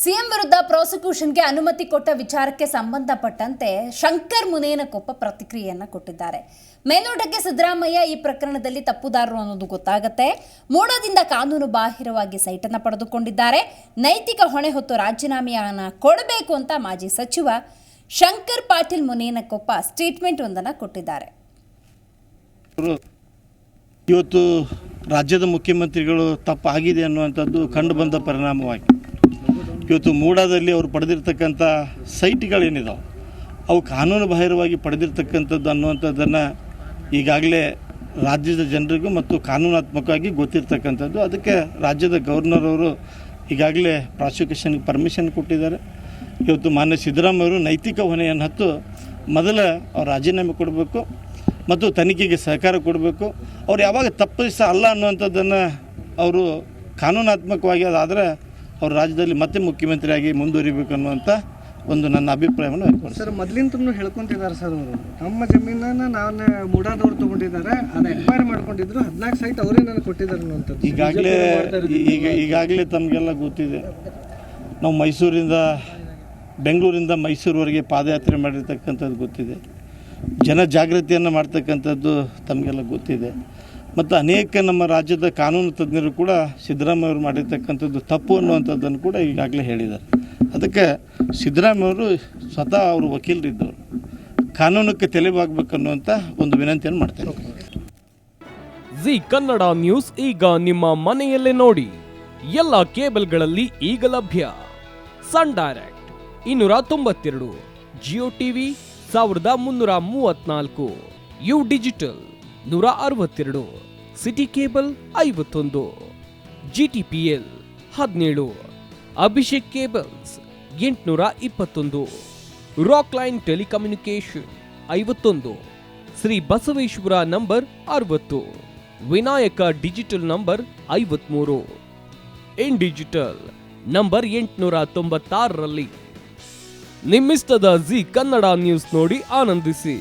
CM ವಿರುದ್ಧ ಪ್ರಾಸಿಕ್ಯೂಷನ್ಗೆ ಅನುಮತಿ ಕೊಟ್ಟ ವಿಚಾರಕ್ಕೆ ಸಂಬಂಧಪಟ್ಟಂತೆ ಶಂಕರ್ ಮುನೇನಕೊಪ್ಪ ಪ್ರತಿಕ್ರಿಯೆಯನ್ನು ಕೊಟ್ಟಿದ್ದಾರೆ. ಮೇಲ್ನೋಟಕ್ಕೆ ಸಿದ್ದರಾಮಯ್ಯ ಈ ಪ್ರಕರಣದಲ್ಲಿ ತಪ್ಪುದಾರರು ಅನ್ನೋದು ಗೊತ್ತಾಗತ್ತೆ. ಮೂಡದಿಂದ ಕಾನೂನು ಬಾಹಿರವಾಗಿ ಸೈಟನ್ನು ಪಡೆದುಕೊಂಡಿದ್ದಾರೆ. ನೈತಿಕ ಹೊಣೆ ಹೊತ್ತು ರಾಜೀನಾಮೆಯನ್ನ ಕೊಡಬೇಕು ಅಂತ ಮಾಜಿ ಸಚಿವ ಶಂಕರ್ ಪಾಟೀಲ್ ಮುನೇನಕೊಪ್ಪ ಸ್ಟೇಟ್ಮೆಂಟ್ ಒಂದನ್ನು ಕೊಟ್ಟಿದ್ದಾರೆ. ಇವತ್ತು ರಾಜ್ಯದ ಮುಖ್ಯಮಂತ್ರಿಗಳು ತಪ್ಪಾಗಿದೆ ಅನ್ನುವಂಥದ್ದು ಕಂಡುಬಂದ ಪರಿಣಾಮವಾಗಿ ಇವತ್ತು ಮೂಡಾದಲ್ಲಿ ಅವರು ಪಡೆದಿರ್ತಕ್ಕಂಥ ಸೈಟ್ಗಳೇನಿದಾವೆ, ಅವು ಕಾನೂನು ಬಾಹಿರವಾಗಿ ಪಡೆದಿರ್ತಕ್ಕಂಥದ್ದು ಅನ್ನುವಂಥದ್ದನ್ನು ಈಗಾಗಲೇ ರಾಜ್ಯದ ಜನರಿಗೂ ಮತ್ತು ಕಾನೂನಾತ್ಮಕವಾಗಿ ಗೊತ್ತಿರ್ತಕ್ಕಂಥದ್ದು. ಅದಕ್ಕೆ ರಾಜ್ಯದ ಗವರ್ನರ್ ಅವರು ಈಗಾಗಲೇ ಪ್ರಾಸಿಕ್ಯೂಷನ್ಗೆ ಪರ್ಮಿಷನ್ ಕೊಟ್ಟಿದ್ದಾರೆ. ಇವತ್ತು ಮಾನ್ಯ ಸಿದ್ದರಾಮಯ್ಯವರು ನೈತಿಕ ಹೊಣೆಯನ್ನು ಹತ್ತು ಮೊದಲ ಅವ್ರು ರಾಜೀನಾಮೆ ಕೊಡಬೇಕು ಮತ್ತು ತನಿಖೆಗೆ ಸಹಕಾರ ಕೊಡಬೇಕು. ಅವ್ರು ಯಾವಾಗ ತಪ್ಪಿಸ ಅಲ್ಲ ಅನ್ನುವಂಥದ್ದನ್ನು ಅವರು ಕಾನೂನಾತ್ಮಕವಾಗಿ ಅದಾದರೆ ಅವರು ರಾಜ್ಯದಲ್ಲಿ ಮತ್ತೆ ಮುಖ್ಯಮಂತ್ರಿಯಾಗಿ ಮುಂದುವರಿಬೇಕು ಅನ್ನುವಂಥ ಒಂದು ನನ್ನ ಅಭಿಪ್ರಾಯವನ್ನು ವ್ಯಕ್ತಪಡಿಸ್ತೀನಿ. ಸರ್ ಮೊದಲಿಂದನೂ ಹೇಳ್ಕೊಂತಿದ್ದಾರೆ ಸರ್ ಅವರು. ನಮ್ಮ ಜಮೀನನ್ನ ನಾನು ಮೂಡಾದವ್ರು ತಗೊಂಡಿದ್ದಾರೆ. ಅದನ್ನ ಎಕ್ವೈರ್ ಮಾಡ್ಕೊಂಡಿದ್ರು. ಹದಿನಾಲ್ಕು ಸೈಟ್ ಅವರೇ ನನಗೆ ಕೊಟ್ಟಿದ್ದಾರೆ ಅನ್ನುವಂಥದ್ದು. ಈಗಾಗಲೇ ಈಗ ಈಗಾಗಲೇ ತಮಗೆಲ್ಲ ಗೊತ್ತಿದೆ. ನಾವು ಮೈಸೂರಿಂದ ಬೆಂಗಳೂರಿಂದ ಮೈಸೂರುವರೆಗೆ ಪಾದಯಾತ್ರೆ ಮಾಡಿರ್ತಕ್ಕಂಥದ್ದು ಗೊತ್ತಿದೆ. ಜನ ಜಾಗೃತಿಯನ್ನು ಮಾಡ್ತಕ್ಕಂಥದ್ದು ತಮಗೆಲ್ಲ ಗೊತ್ತಿದೆ. ಮತ್ತು ಅನೇಕ ನಮ್ಮ ರಾಜ್ಯದ ಕಾನೂನು ತಜ್ಞರು ಕೂಡ ಸಿದ್ದರಾಮಯ್ಯ ಅವರು ಮಾಡಿರ್ತಕ್ಕಂಥದ್ದು ತಪ್ಪು ಅನ್ನುವಂಥದ್ದನ್ನು ಕೂಡ ಈಗಾಗಲೇ ಹೇಳಿದ್ದಾರೆ. ಅದಕ್ಕೆ ಸಿದ್ದರಾಮಯ್ಯವರು ಸ್ವತಃ ಅವರು ವಕೀಲರಿದ್ದವರು. ಕಾನೂನಕ್ಕೆ ತಲೆಬಾಗಬೇಕನ್ನುವಂಥ ಒಂದು ವಿನಂತಿಯನ್ನು ಮಾಡ್ತೇನೆ. ಜಿ ಕನ್ನಡ ನ್ಯೂಸ್ ಈಗ ನಿಮ್ಮ ಮನೆಯಲ್ಲೇ ನೋಡಿ. ಎಲ್ಲ ಕೇಬಲ್ಗಳಲ್ಲಿ ಈಗ ಲಭ್ಯ. ಸನ್ ಡೈರೆಕ್ಟ್ ಇನ್ನೂರ ತೊಂಬತ್ತೆರಡು, ಜಿಯೋ ಟಿವಿ ಸಾವಿರದ ಮುನ್ನೂರ ಮೂವತ್ನಾಲ್ಕು ಯು ಡಿಜಿಟಲ್. ನೂರ ಅರವತ್ತೆರಡು ಸಿಟಿ ಕೇಬಲ್ ಐವತ್ತೊಂದು, ಜಿಟಿಪಿಎಲ್ ಹದಿನೇಳು, ಅಭಿಷೇಕ್ ಕೇಬಲ್ಸ್ ಎಂಟುನೂರ ಇಪ್ಪತ್ತೊಂದು ರಾಕ್ ಲೈನ್ ಟೆಲಿಕಮ್ಯುನಿಕೇಶನ್ ಐವತ್ತೊಂದು, ಶ್ರೀ ಬಸವೇಶ್ವರ ನಂಬರ್ ಅರವತ್ತು, ವಿನಾಯಕ ಡಿಜಿಟಲ್ ನಂಬರ್ ಐವತ್ಮೂರು ಇನ್ ಡಿಜಿಟಲ್ ನಂಬರ್ ಎಂಟುನೂರ ತೊಂಬತ್ತಾರರಲ್ಲಿ ನಿಮ್ಮಿಸ್ತದ ಜಿ ಕನ್ನಡ ನ್ಯೂಸ್ ನೋಡಿ ಆನಂದಿಸಿ.